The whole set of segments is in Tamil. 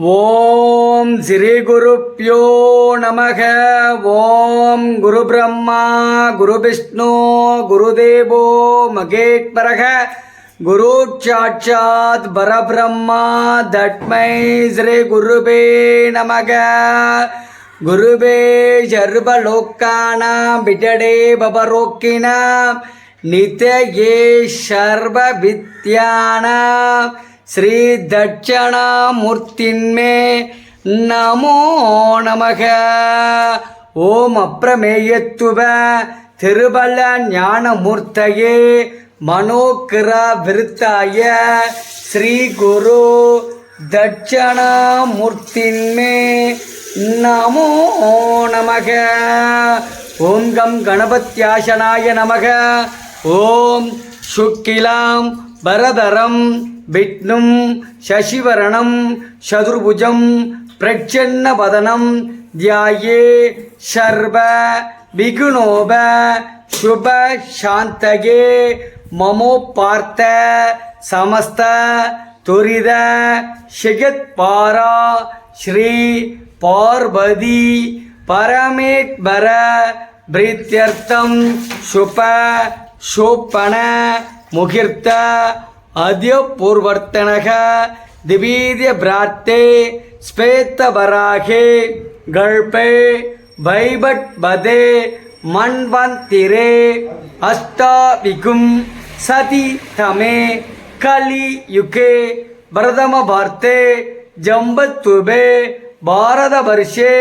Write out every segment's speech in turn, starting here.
ஓம் ஸ்ரீ குருப்பியோ நமக. ஓம் குரு பிரம்மா குரு விஷ்ணு குருதேவோ மகேஸ்வரக. குரு சாட்சாத் பரபிரம்மா தட்மை ஸ்ரீ குருபே நமக. குருபே சர்வலோக்கானாம் விடடே பவரோக்கினாம் நிதயே சர்வ வித்யானாம். ஸ்ரீ தட்சணாமூர்த்தின்மே நமோ நமக. ஓம் அப்ரமேயத்துவ திருபல ஞானமூர்த்தையே மனோக்கிர விருத்தாய ஸ்ரீ குரு தட்சணாமூர்த்தின்மே நமோ நமக. ஓம் கம் கணபத்யாசனாய நமக. ஓம் சுக்கிலாம் பரதரம் விஷ்ணும் சசிவரணம் சதுர்புஜம் பிரச்சன்னவதனம் தியாயே சர்வ விகுணோப சுப சாந்தகே மமோ பார்த்த சமஸ்த துரித சிகத்பாரா ஸ்ரீ பார்வதி பரமேஸ்வர பிரீத்தியர்த்தம் சுப சோப்பன முகிர்த்த அத்யபூர்வர்த்தனக திவீதிய பிராத்தே ஸ்வேத்தவராகே கல்பே வைபட் பதே மண்வந்திரே அஷ்டாவிகும் சதி தமே கலி யுகே பிரதம வார்த்தே ஜம்பத்துபே பாரத வருஷே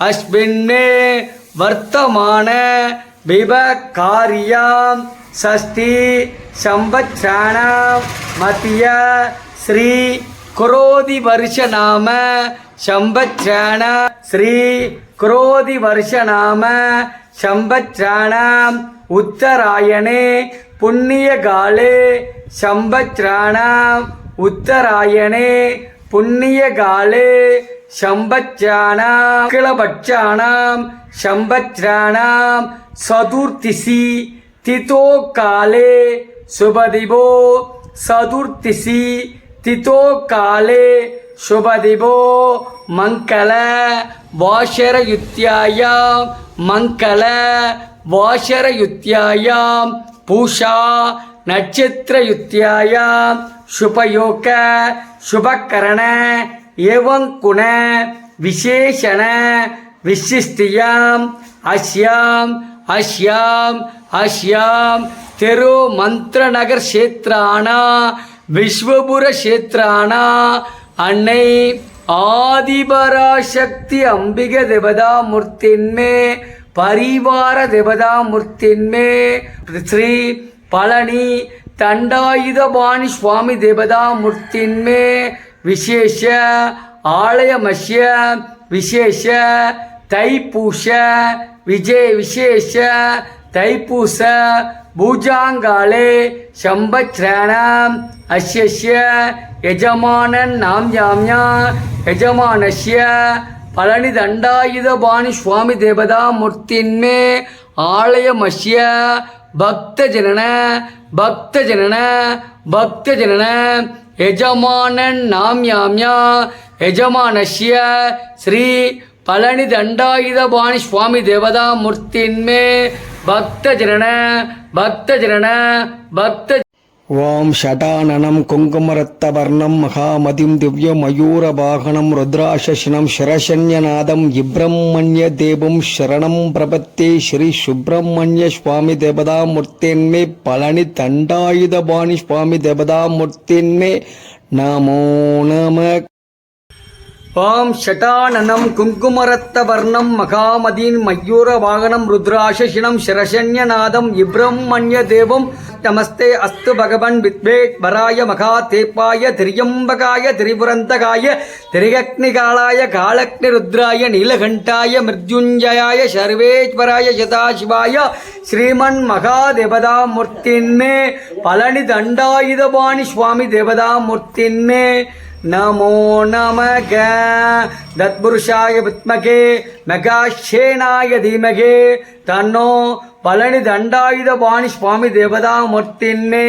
பரதக்கண்டே அஸ்மின்னே வர்த்தமான விபகாரியாம் சஷ்டி சம்பத்ராணாம் மத்திய ஸ்ரீ குரோதி வருஷ நாம சம்பத்ராண ஸ்ரீ குரோதி வருஷ நாம சம்பத்ராணாம் உத்தராயணே புண்ணிய காலே சம்பத்ராணாம் உத்தராயணே புண்ணிய காலே சம்பத்ராணாம் கிளபட்சாணாம் சம்பத்ராணாம் சதுர்த்திசி திதோ காலே சுபதிபோ சதுர்த்திசி திதோ காலே சுபதிபோ மங்கள வாஷரயுத்தியாயாம் மங்கள வாஷரயுத்தியாயாம் பூஷா நட்சத்திரயுத்தியாயாம் சுபயோக சுபகரண ஏவம் குண விசேஷண விசிஷ்டியாம் அஸ்யாம் அஸ்யாம் அஸ்யாம் தெரு மந்திர நகர் கஷேத்ராணா விஸ்வபுர கஷேத்ராணா அன்னை ஆதிபராசக்தி அம்பிக தேவதா மூர்த்தின்மே பரிவார தேவதா மூர்த்தின்மே ஸ்ரீ பழனி தண்டாயுதபாணி சுவாமி தேவதாமூர்த்தின்மே விசேஷ ஆலயமஸ்ய விசேஷ தைப்பூஷ விஜய விசேஷ தைப்பூச பூஜாங்காலே சம்பத்ராணாம் அஸ்யஸ்ய யஜமானன் நாம் யாம்யா யஜமானஸ்ய பழனி தண்டாயுதபாணி சுவாமி தேவதா மூர்த்தின்மே ஆலயமஸ்ய பக்த ஜனன பக்த ஜனன பக்த ஜனன நாம் யாம்யா எஜமானஷ்ய ஸ்ரீ பழனி தண்டாயுதபாணி சுவாமி தேவதா மூர்த்தின்மே பக்த ஜனன பக்த ஓம் ஷடானனம் குங்குமரத்தவர்ணம் மகாமதிம் திவ்ய மயூரவாகனம் ருத்ராசனம் சிரசன்யநாதம் இப்ரம்மண்ய தேவம் ஷரணம் பிரபத்தே ஸ்ரீ சுப்பிரமணிய சுவாமி தேவதா மூர்த்தேன்மே பழனி தண்டாயுதபாணி சுவாமி தேவதா மூர்த்தேன்மே நமோ நம ஓம் ஷட்டானனம் குங்குமரத்தவர்ணம் மகாமதீன் மயூர வாகனம் ருத்ராசினம் சிரசன்யநாதம் இப்ரம்மண்ய தேவம் நமஸ்தே அஸ்து பகவன் வித்வேக்வராய மகா தேப்பாய திரியம்பகாய திரிபுரந்தகாய திரிகக்னிகாலாய காலக்னி ருத்ராய நீலகண்டாய மிருத்யுஞ்சயாய சர்வேஸ்வராய சதாசிவாய ஸ்ரீமன் மகாதேவதாமூர்த்தின்மே பழனி தண்டாயுதபாணி சுவாமி தேவதாமூர்த்தின்மே மூர்த்தின்மே நமோ நமக தத்புருஷாய வித்மகே மெகாஷேனாய தீமகே தன்னோ பழனி தண்டாயுத பாணி சுவாமி தேவதா மூர்த்தின்னே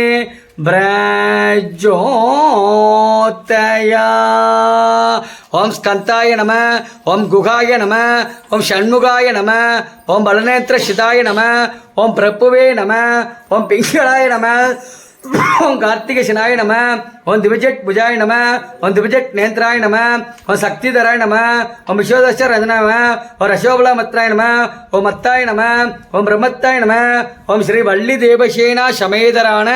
பிரஜோத்தயா ஓம் ஸ்கந்தாய நம ஓம் குகாய நம ஓம் ஷண்முகாய நம ஓம் பலநேத்திர சிதாய நம ஓம் பிரப்புவே நம ஓம் பிங்களாய நம ஓம் சினாய நம ஓம் திவிஜட் புஜாய நம ஓம் திவிஜட் நேந்திராய நம ஓம் சக்திதராய நம ஓம் விஸ்வதஸ்ய ரஜனம நம ஓம் ரசோபல மத்ராய நம ஓம் மத்தாய நம ஓம் பிரம்மத்தாய நம ஓம் ஸ்ரீ வள்ளி தேவசேனா சமேதரான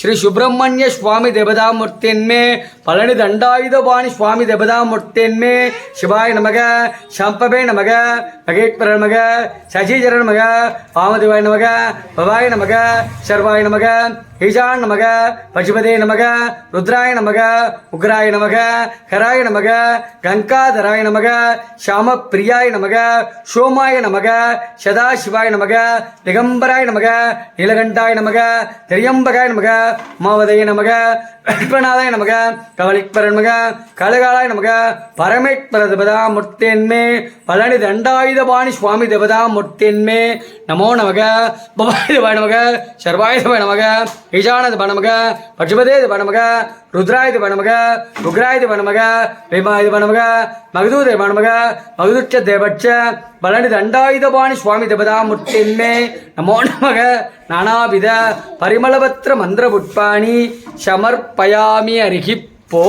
ஸ்ரீ சுப்பிரமணிய சுவாமி தேவதாமூர்த்தின்மே பழனி தண்டாயுதபாணி சுவாமி தேவதாமூர்த்தின்மே சிவாய நமக சம்பவே நமக மகேஸ்வர நமக சசிஜர நமக வாமதிவாய நமக பவாய நமக சர்வாய நமக ஈசான் நமக பசுபதே நமக ருத்ராய நமக உக்ராய நமக ஹராய நமக கங்காதராய நமக ஷாம பிரியாய நமக சோமாய நமக சதாசிவாய நமக திகம்பராய நமக நீலகண்டாய நமக திரியம்பகாய நமக உமாவதய நமக விஸ்வநாதாய நமக கவலிப்பரன் மக கலகாலாய நமக பரமேஸ்வர தேவதா முர்த்தென்மே பழனி தண்டாயுத பாணி சுவாமி தேவதா முர்த்தென்மே நமோ நமக பவாய தேவாய நமக சர்வாய தேவாய நமக ஈசான தேவ நமக பசுபதே தேவ நமக ருத்ராய தேவ நமக உக்ராய தேவ நமக வேமாய தேவ நமக மகதூ தேவ நமக மகதுட்ச தேவட்ச பழனி தண்டாயுதபாணி சுவாமி தேவதா முர்த்தென்மே நமோ நமக நானாவித பரிமளபத்திர மந்திர புட்பாணி சமர்ப்பயாமி அருகி போ.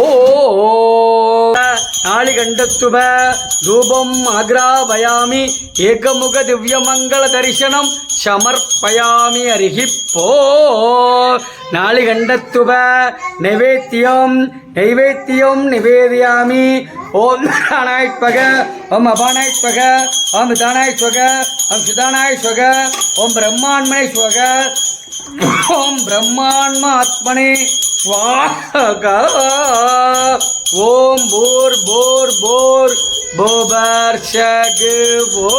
நாளிகண்டத்துவ தூபம் ஆக்ராபயாமி ஏகமுக திவ்யமங்கள தரிசனம் சமர்ப்பயாமி அருகி போ நாளிகண்டத்துவ நைவேத்தியம் நைவேத்தியம் நிவேதியாமி. ஓம் நாராயணாய்ப்பக ஓம் அபானாய்ப்பக ஓம் விதானாய்ஸ்வக ஓம் சுதானாய்ஸ்வக ஓம் பிரம்மாண்மனை பிரம்மாண்மனேஸ்வக ஓம் பிரம்மாண்மாத்மனே. స్వాహ ఓం బోర్ బోర్ బోర్ బోబర్ షగ్ ఓ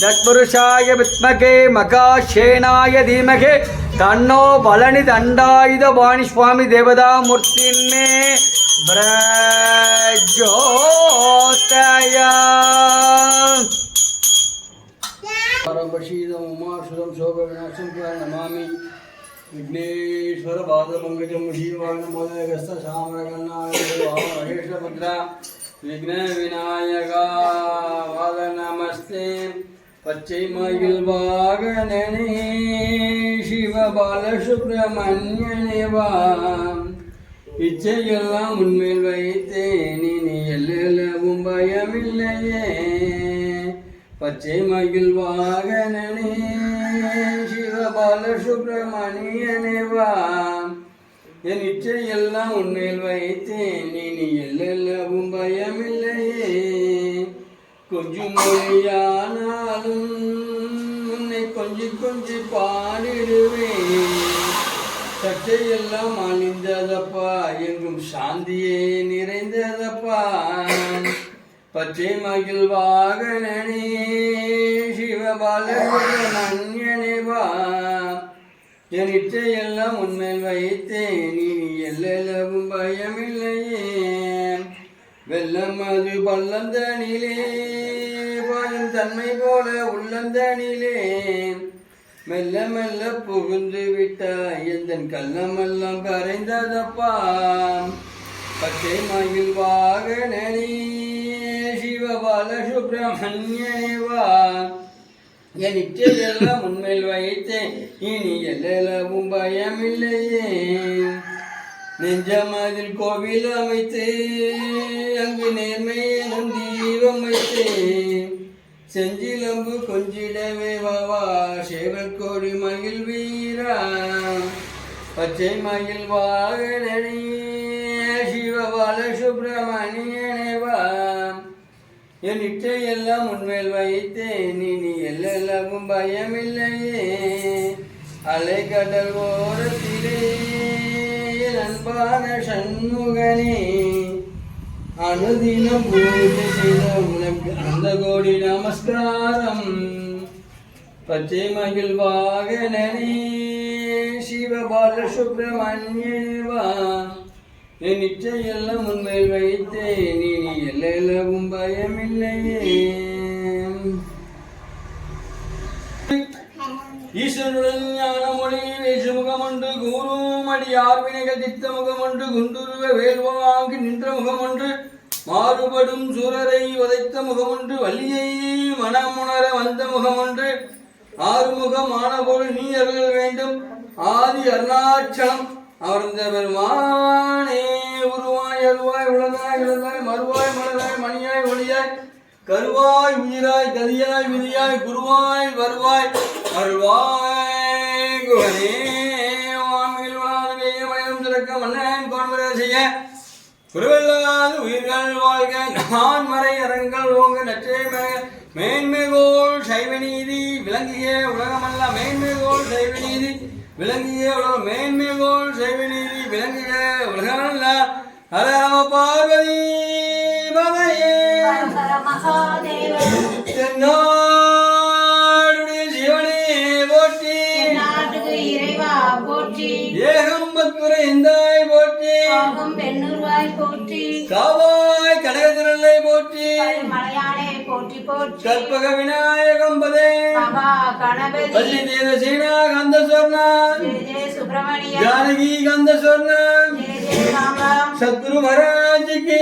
தத்புருஷாய வித்மகே மகாஷேனாய தீமகே தன்னோ பலனி தண்டாயுத பாணி சுவாமி தேவதா மூர்த்தின்னே பிரஜோதயா பரபஷீதம் உமாசுதம் சோப விநாசம் நமாமி விக்னேஸ்வர பாதபங்கஜம் ஜீவானமதகஸ்தாமரகண்ணாகேஷபத்ரா விக்ன விநாயகா வாத நமஸ்தே பச்சை மயில் வாகனே சிவபாலசுப்பிரமணியனேவா இச்சையெல்லாம் உண்மையில் வைத்தேன் இனி எல்லவும் பயமில்லையே। பச்சை மயில் வாகனே சிவபால சுப்பிரமணியனேவா? என் இச்சையெல்லாம் உன்னில் வைத்தேன். இனி எல்லவும் பயமில்லையே. கொஞ்சம் மொழியானாலும் உன்னை கொஞ்சி கொஞ்சி பாடிடுவேன். சற்றையெல்லாம் அணிந்ததப்பா எங்கும் சாந்தியே நிறைந்ததப்பா? பச்சை மகிழ் வாகனனே சிவபாலனேவா என் இச்சையெல்லாம் உன்மேல் வைத்தேன் நீ எல்லவும் பயமில்லையே. வெள்ளம் அது பள்ளந்தனிலே பாயும் தன்மை போல உள்ளந்தனிலே. மெல்ல மெல்ல புகுந்து விட்டாய் எந்தன் கள்ளமெல்லாம் கரைந்ததப்பா பச்சை மயில் வாகனனே மன்யேவா என் இச்சையெல்லாம் உண்மையில் வைத்தேன். இனி எல்லவும் பயமில்லையே. நெஞ்சமதில் கோவில் அமைத்து அங்கு நேர்மையனும் தீபம் வைத்து செஞ்சிலம்பு கொஞ்சிடவே வாவா சேவக்கோடி மகிழ் வீரா. பச்சை மகிழ் வாகனனே சிவபால சுப்பிரமணியனேவா என் இச்சையெல்லாம் உன்மேல் வைத்தேன் இனி எல்லவும் பயமில்லையே அலைக்கடல் ஓரத்திலே என் அன்பான சண்முகனே அனுதினம் பூஜை செய்த உனக்கு அந்த கோடி நமஸ்காரம் பச்சை என் நிச்சயெல்லாம் உண்மையில் வைத்தேன். நீ நீ எல்லாம் பயமில்லையே. ஈஸ்வருடன் ஞான மொழி வேசு முகமொன்று கூறும் வினைகள் தித்த முகமொன்று குண்டுருவ வேல்வாங்கு நின்ற முகமொன்று மாறுபடும் சூரரை உதைத்த முகமொன்று வள்ளியை மனமுணர வந்த முகமொன்று ஆறுமுகம் ஆனபோது நீ அருள் வேண்டும். ஆதி அருணாச்சலம் அமர்ந்த பெருமானே. உருவாய் அருவாய் உலகாய் இழந்தாய் மறுவாய் மலராய் மணியாய் ஒளியாய் கருவாய் உயிராய் கதியாய் விதியாய் குருவாய் வருவாய் அருள்வாய் குகனே வாமில் திறக்க மன்னன் கோன்முறை குருவல்லாது உயிர்கள் வாழ்க நான் மறை அரங்கள் ஓங்க நற்றே மேன்மைகோள் சைவ நீதி விளங்கிய உலகமல்ல மேன்மைகோள் சைவ நீதி விளங்கிய உலகம் மேன்மைகோள் சைவ நீதி விளங்கிய உலகமல்ல. ஹர நம பார்வதி மகாதேவன் தென்னாடுடைய சிவனே போற்றி. போற்றி ஏகம்பத்துரை எந்தாய் போற்றி. பெண்ணுருவாய் போற்றி. காவாய் கடகத்திரலை போற்றி. மலையாளே போற்றி போற்றி. கற்பக விநாயகம் பதே. கந்த சுப்பிரமணிய ஜானகி கந்த சொர்ணா సద్గురు మహారాజుకి.